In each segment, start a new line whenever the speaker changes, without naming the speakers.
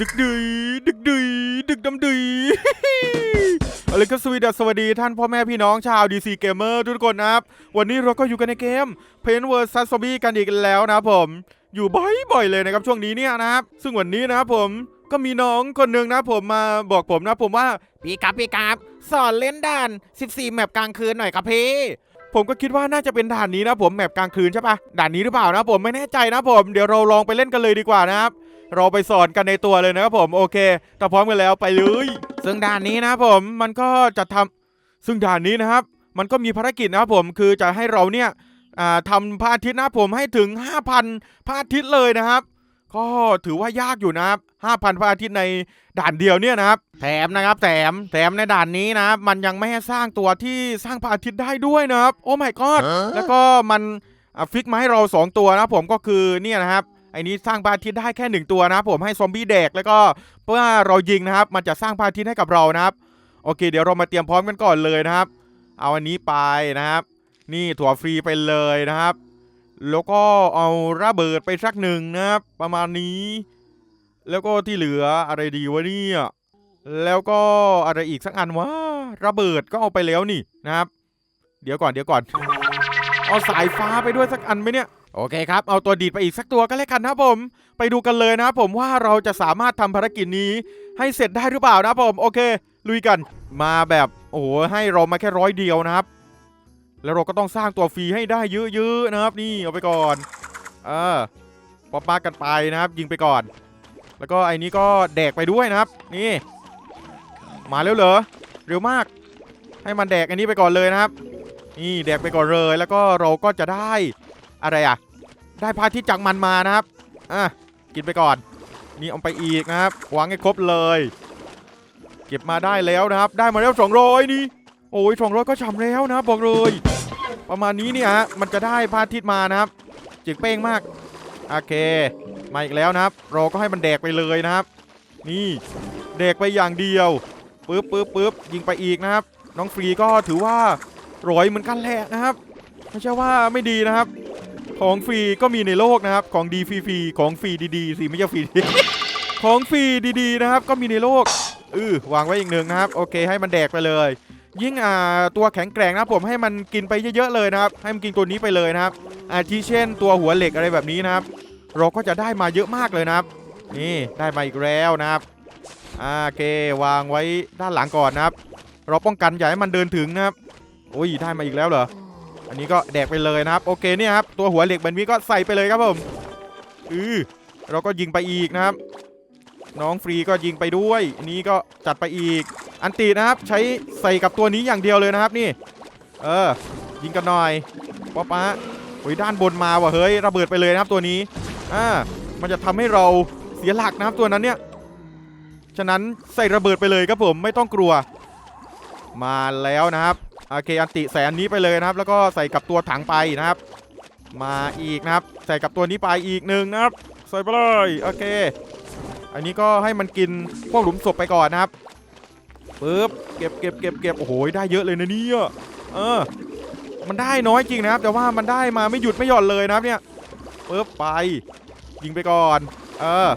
ดึกดืยดึกดืยดึกดำดืยอะไรก็สวีดัสสวัสดีท่านพ่อแม่พี่น้องชาว DC Gamer ทุกคนนะครับ วันนี้เราก็อยู่กันในเกม Paint vs Zombie กันอีกแล้วนะผมอยู่บ่อยๆเลยนะครับช่วงนี้เนี่ยนะครับ ซึ่งวันนี้นะครับผมก็มีน้องคนหนึ่งนะผมมาบอกผมนะผมว่า
พี่ครับพี่ครับสอนเล่นด่าน 14 แมปกลางคืนหน่อยครับพี่
ผมก็คิดว่าน่าจะเป็นด่านนี้นะผมแมปกลางคืนใช่ปะด่านนี้หรือเปล่านะผมไม่แน่ใจนะผมเดี๋ยวเราลองไปเล่นกันเลยดีกว่านะครับ เราไปสอนกันในตัวเลยนะครับผมโอเคถ้าพร้อมกันแล้วไปเลย ซึ่งด่านนี้นะครับผมมันก็จะทำซึ่งด่านนี้นะครับ มันก็มีภารกิจนะครับผมคือจะให้เราเนี่ยทำพระอาทิตย์นะผมให้ถึง 5,000พระอาทิตย์เลยนะครับ ก็ถือว่ายากอยู่นะครับ5,000พระอาทิตย์ในด่านเดียวเนี่ยนะครับ แถมนะครับแถมแถมในด่านนี้นะครับมันยังไม่ให้สร้างตัวที่สร้างพระอาทิตย์ได้ด้วยนะครับ โอ้ my god แล้วก็มันฟิกมาให้เรา 2 ตัวนะผมก็คือเนี่ยนะครับ ไอ้นี้สร้างพระอาทิตย์ได้แค่1ตัวนะครับผมให้ซอมบี้แดกแล้วก็เมื่อเรายิงนะครับ มันจะสร้างพระอาทิตย์ให้กับเรานะครับ โอเค เดี๋ยวเรามาเตรียมพร้อมกันก่อนเลยนะครับ เอาอันนี้ไปนะครับ นี่ถั่วฟรีไปเลยนะครับ แล้วก็เอาระเบิดไปสักหนึ่งนะครับ ประมาณนี้ แล้วก็ที่เหลืออะไรดีวะเนี่ยแล้วก็อะไรอีกสักอันวะระเบิดก็เอาไปแล้วนี่นะครับ เดี๋ยวก่อนเดี๋ยวก่อน เอาสายฟ้าไปด้วยสักอันไหมเนี่ยโอเคครับ เอาตัวดีดไปอีกสักตัวก็แล้วกันนะผม ไปดูกันเลยนะผมว่าเราจะสามารถทำภารกิจนี้ ให้เสร็จได้หรือเปล่านะผม โอเค ลุยกัน มาแบบโอ้โหให้เรามาแค่ร้อยเดียวนะครับ แล้วเราก็ต้องสร้างตัวฟรีให้ได้เยอะๆนะครับ นี่เอาไปก่อน เออป๊อปป้ากันไปนะครับ ยิงไปก่อน แล้วก็ไอ้นี้ก็แดกไปด้วยนะครับ นี่ มาเร็วเหรอ เร็วมาก ให้มันแดกอันนี้ไปก่อนเลยนะครับ นี่แดกไปก่อนเลย แล้วก็เราก็จะได้ อะไรอะ ได้พระอาทิตย์จากมันมานะครับ อะ กินไปก่อน นี่เอาไปอีกนะครับวางให้ครบเลย เก็บมาได้แล้วนะครับ ได้มาแล้ว200นี่ โอ้ย200ก็ฉ่ำแล้วนะบอกเลย ประมาณนี้เนี่ยฮะ มันจะได้พระอาทิตย์มานะครับจิกเป้งมาก โอเค มาอีกแล้วนะครับ เราก็ให้มันแดกไปเลยนะครับ นี่ แดกไปอย่างเดียวปึ๊บปึ๊บปึ๊บยิงไปอีกนะครับ น้องฟรีก็ถือว่าร้อยเหมือนกันแหละนะครับ ไม่ใช่ว่าไม่ดีนะครับ ของฟรีก็มีในโลกนะครับ ของดีฟรีๆของฟรีดีๆสิไม่ใช่ฟรีของฟรีดีๆนะครับ ก็มีในโลกเออวางไว้อีกหนึ่งนะครับ โอเค ให้มันแดกไปเลย ยิ่งอ่าตัวแข็งแกร่งนะผมให้มันกินไปเยอะๆเลยนะครับ ให้มันกินตัวนี้ไปเลยนะครับอาทิเช่น ตัวหัวเหล็กอะไรแบบนี้นะครับ เราก็จะได้มาเยอะมากเลยนะครับ นี่ได้มาอีกแล้วนะครับโอเควางไว้ด้านหลังก่อนนะครับ เราป้องกันอย่าให้มันเดินถึงนะครับโอ้ยได้มาอีกแล้วเหรอ อันนี้ก็แดกไปเลยนะครับโอเคเนี่ยครับตัวหัวเหล็กแบบนี้ก็ใส่ไปเลยครับผมอือเราก็ยิงไปอีกนะครับ น้องฟรีก็ยิงไปด้วยอันนี้ก็จัดไปอีก อันตีนะครับใช้ใส่กับตัวนี้อย่างเดียวเลยนะครับนี่ เออ ยิงกันหน่อยป๊อปะโอ้ยด้านบนมาว่ะเฮ้ยระเบิดไปเลยนะครับตัวนี้อ่ามันจะทำให้เราเสียหลักนะครับตัวนั้นเนี่ยฉะนั้นใส่ระเบิดไปเลยครับผมไม่ต้องกลัว มาแล้วนะครับ โอเคอันติใส่อันนี้ไปเลยนะครับ แล้วก็ใส่กับตัวถังไปนะครับ มาอีกนะครับ ใส่กับตัวนี้ไปอีกหนึ่งนะครับ ใส่ไปเลยโอเค อันนี้ก็ให้มันกินพวกหลุมศพไปก่อนนะครับปึ๊บเก็บเก็บเก็บเก็บโอ้โหได้เยอะเลยนะเนี่ยเออ มันได้น้อยจริงนะครับ แต่ว่ามันได้มาไม่หยุดไม่หย่อนเลยนะครับเนี่ยปึ๊บไป ยิงไปก่อน เออ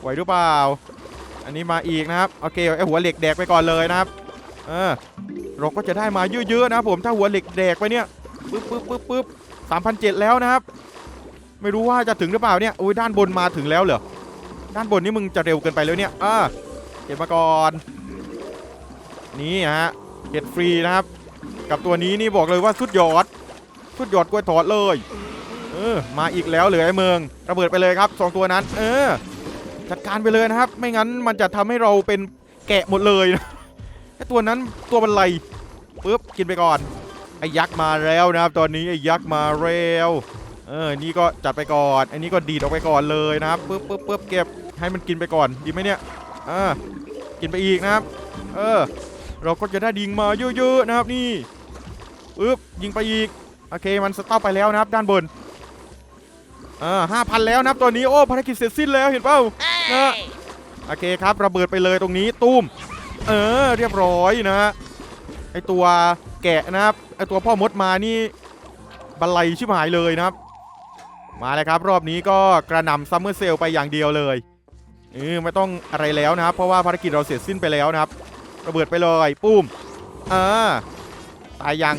ไหวหรือเปล่า อันนี้มาอีกนะครับโอเคไอหัวเหล็กแดกไปก่อนเลยนะครับ ออเราก็จะได้มาเยอะๆนะผมถ้าหัวเหล็กแดกไปเนี่ยปึ๊บปึ๊บปึ๊บปึ๊บสามพันเจ็ดแล้วนะครับ ไม่รู้ว่าจะถึงหรือเปล่าเนี่ยโอ้ยด้านบนมาถึงแล้วเหรอด้านบนนี่มึงจะเร็วเกินไปแล้วเนี่ยอ่าเก็บมาก่อนนี่ฮะเก็บฟรีนะครับ กับตัวนี้นี่บอกเลยว่าสุดยอด สุดยอดกล้วยทอดเลยเออมาอีกแล้วเหลือไอ้เมืองระเบิดไปเลยครับสองตัวนั้น เออจัดการไปเลยนะครับ ไม่งั้นมันจะทำให้เราเป็นแกะหมดเลยนะ ไอตัวนั้นตัวบันไลปึ๊บกินไปก่อน ไอยักษ์มาแล้วนะครับ ตอนนี้ไอยักษ์มาแล้วเออนี่ก็จัดไปก่อน อันนี้ก็ดีดออกไปก่อนเลยนะครับปึ๊บปึ๊บปึ๊บเก็บให้มันกินไปก่อนดีไหมเนี่ยอ่ากินไปอีกนะครับ เออ เราก็จะได้ยิงมาเยอะๆนะครับนี่ปึ๊บยิงไปอีกโอเคมันสต็อปไปแล้วนะครับ ด้านบนอ่าห้าพันแล้วนะครับตอนนี้โอ้ภารกิจเสร็จสิ้นแล้วเห็นเปล่านะโอเคครับระเบิดไปเลยตรงนี้ตุ้ม เออเรียบร้อยนะฮะไอตัวแกะนะครับไอตัวพ่อมดมานี่บันไลชิบหายเลยนะครับ มาเลยครับรอบนี้ก็กระหน่ำซัมเมอร์เซลไปอย่างเดียวเลยเออไม่ต้องอะไรแล้วนะครับ เพราะว่าภารกิจเราเสร็จสิ้นไปแล้วนะครับ ระเบิดไปเลยปุ้มอ่าตายยัง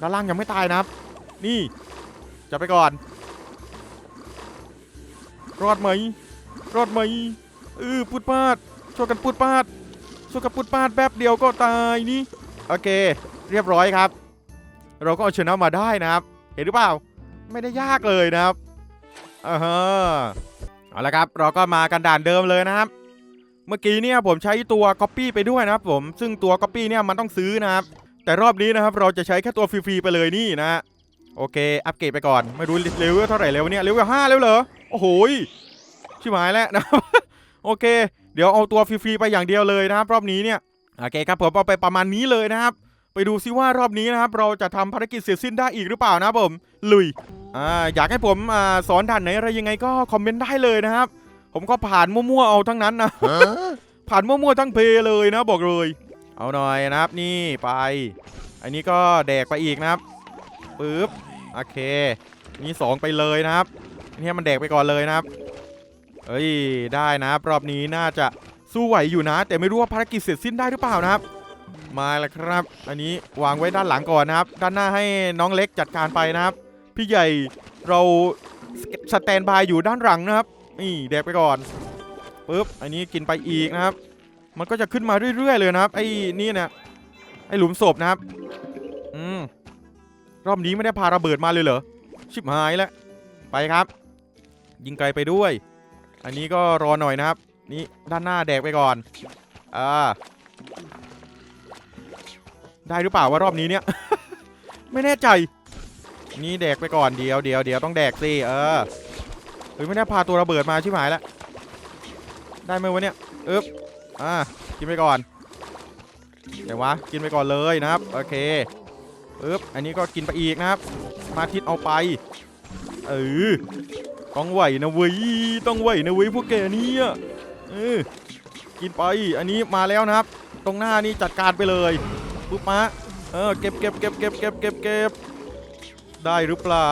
ด้านล่างยังไม่ตายนะครับ นี่จะไปก่อน รอดไหม รอดไหมเออปุดปาดช่วยกันปุดปาด ช่วยกันปุดปาดแป๊บเดียวก็ตายนี่โอเค เรียบร้อยครับ เราก็เอาชนะมาได้นะครับ เห็นหรือเปล่า ไม่ได้ยากเลยนะครับอ่าฮะเอาละครับ เราก็มากันด่านเดิมเลยนะครับ เมื่อกี้เนี่ยผมใช้ตัว Copy ไปด้วยนะครับผมซึ่งตัว Copy เนี่ยมันต้องซื้อนะครับ แต่รอบนี้นะครับเราจะใช้แค่ตัวฟรีๆไปเลยนี่นะโอเค อัปเกรดไปก่อน ไม่รู้เลเวลเท่าไหร่แล้วเนี่ยเลเวลห้าแล้วเหรอ โอ้โหชิบหายแล้วนะ โอเค เดี๋ยวเอาตัวฟรีๆไปอย่างเดียวเลยนะครับ รอบนี้เนี่ยโอเคครับผมเอาไปประมาณนี้เลยนะครับ ไปดูซิว่ารอบนี้นะครับ เราจะทำภารกิจเสร็จสิ้นได้อีกหรือเปล่านะครับผมลุยอ่าอยากให้ผมอ่าสอนด่านไหนอะไรยังไงก็คอมเมนต์ได้เลยนะครับ ผมก็ผ่านมั่วๆเอาทั้งนั้นนะผ่านมั่วๆทั้งเพลย์เลยนะบอกเลย เอาหน่อยนะครับนี่ไป อันนี้ก็แดกไปอีกนะครับปึ๊บโอเคนี่สองไปเลยนะครับนี่มันแดกไปก่อนเลยนะครับ เอ้ยได้นะรอบนี้น่าจะสู้ไหวอยู่นะ แต่ไม่รู้ว่าภารกิจเสร็จสิ้นได้หรือเปล่านะครับ มาแล้วครับ อันนี้วางไว้ด้านหลังก่อนนะครับ ด้านหน้าให้น้องเล็กจัดการไปนะครับ พี่ใหญ่เราสแตนบายอยู่ด้านหลังนะครับนี่แดกไปก่อนปึ๊บอันนี้กินไปอีกนะครับ มันก็จะขึ้นมาเรื่อยๆเลยนะครับไอ้นี่เนี่ยไอ้หลุมศพนะครับ อืมรอบนี้ไม่ได้พาระเบิดมาเลยเหรอชิบหายแล้วไปครับ ยิงไกลไปด้วย อันนี้ก็รอหน่อยนะครับ นี่ด้านหน้าแดกไปก่อนอ่าได้หรือเปล่าว่ารอบนี้เนี่ย ไม่แน่ใจ นี่แดกไปก่อนเดียวเดียวเดียวต้องแดกสิเออเฮ้ยไม่ได้พาตัวระเบิดมาชิบหายแล้วได้ไหมวะเนี่ยอึ๊บอ่ากินไปก่อนเดี๋ยววะกินไปก่อนเลยนะครับโอเคปึ๊บอันนี้ก็กินไปอีกนะครับมาทิศเอาไปเออ ต้องไหวนะเว้ยต้องไหวนะเว้ยพวกแกเนี่ยเออกินไปอันนี้มาแล้วนะครับ ตรงหน้านี่จัดการไปเลยปุ๊บมาเออเก็บเก็บเก็บเก็บเก็บเก็บเก็บได้หรือเปล่า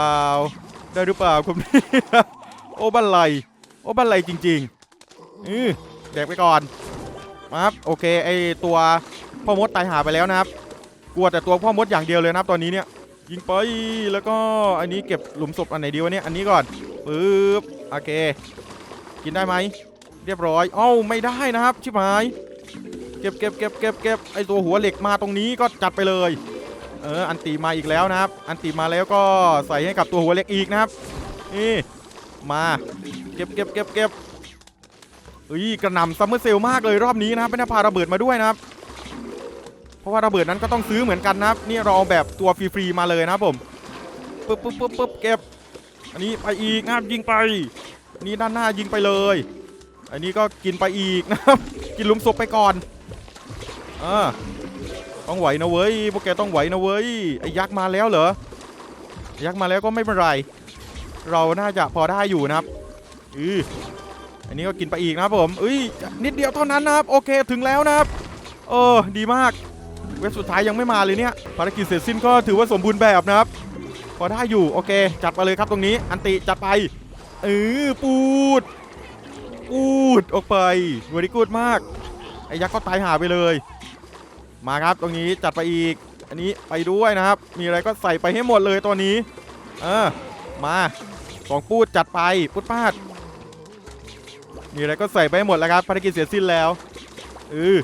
ได้หรือเปล่าคุณพี่โอ้บันไลโอ้บันไลจริงๆอือแดกไปก่อนมาครับโอเคไอตัวพ่อมดตายหาไปแล้วนะครับ กลัวแต่ตัวพ่อมดอย่างเดียวเลยนะครับตอนนี้เนี่ยยิงไปแล้วก็อันนี้เก็บหลุมศพอันไหนดีวะเนี่ยอันนี้ก่อน ปึ๊บโอเค กินได้ไหม เรียบร้อย เอ้าไม่ได้นะครับ ชิบหาย เก็บเก็บเก็บเก็บเก็บไอตัวหัวเหล็กมาตรงนี้ก็จัดไปเลย เออ อันตีมาอีกแล้วนะครับ อันตีมาแล้วก็ใส่ให้กับตัวหัวเหล็กอีกนะครับ นี่ มา เก็บเก็บเก็บเก็บเอ้ยกระหน่ำซัมเมอร์เซลมากเลยรอบนี้นะครับไม่ได้พาระเบิดมาด้วยนะครับ เพราะว่าระเบิดนั้นก็ต้องซื้อเหมือนกันนะครับ นี่เราเอาแบบตัวฟรีๆมาเลยนะครับผม ปึ๊บปึ๊บปึ๊บปึ๊บเก็บ อันนี้ไปอีกนะครับยิงไปนี่ด้านหน้ายิงไปเลย อันนี้ก็กินไปอีกนะครับ กินลุมศพไปก่อนอ่าต้องไหวนะเว้ยพวกแกต้องไหวนะเว้ยไอ้ยักษ์มาแล้วเหรอยักษ์มาแล้วก็ไม่เป็นไร เราน่าจะพอได้อยู่นะครับอืออันนี้ก็กินไปอีกนะครับผมเอ้ยนิดเดียวเท่านั้นนะครับ โอเคถึงแล้วนะครับเออดีมาก เว็บสุดท้ายยังไม่มาเลยเนี่ยภารกิจเสร็จสิ้นก็ถือว่าสมบูรณ์แบบนะครับ พอได้อยู่โอเค จัดไปเลยครับตรงนี้ อันติจัดไปเออปูดปูดออกไปเวรีกูดมาก ไอ้ยักษ์ก็ตายหาไปเลย มาครับตรงนี้จัดไปอีก อันนี้ไปด้วยนะครับ มีอะไรก็ใส่ไปให้หมดเลยตัวนี้ เออ มาสองปูดจัดไปปุดปาด มีอะไรก็ใส่ไปให้หมดแล้วครับภารกิจเสร็จสิ้นแล้วเออ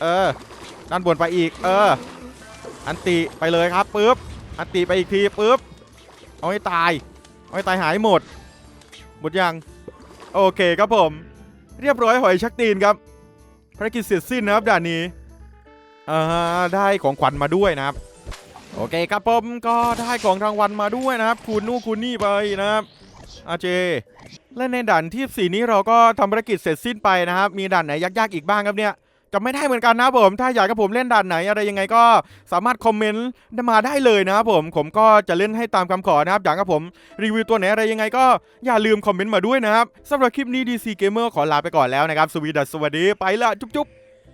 เออด้านบนไปอีก เออ อันติไปเลยครับปึ๊บ อันติไปอีกทีปึ๊บเอาให้ตาย เอาให้ตายหายหมด หมดยัง โอเคครับผม เรียบร้อยหอยชักตีนครับภารกิจเสร็จสิ้นนะครับด่านนี้อ่าได้ของขวัญมาด้วยนะครับ โอเคครับผมก็ได้ของรางวัลมาด้วยนะครับคูณนู่คูณนี่ไปนะครับอาเจ และในด่านที่สี่นี้เราก็ทำภารกิจเสร็จสิ้นไปนะครับ มีด่านไหนยากๆอีกบ้างครับเนี่ย จะไม่ได้เหมือนกันนะผม ถ้าอยากให้ผมเล่นด่านไหน อะไรยังไงก็สามารถคอมเมนต์มาได้เลยนะครับผม ผมก็จะเล่นให้ตามคำขอนะครับ อยากให้ผมรีวิวตัวไหนอะไรยังไงก็อย่าลืมคอมเมนต์มาด้วยนะครับสำหรับคลิปนี้ DC Gamer ขอลาไปก่อนแล้วนะครับ สวีดัสสวัสดีไปละจุ๊บ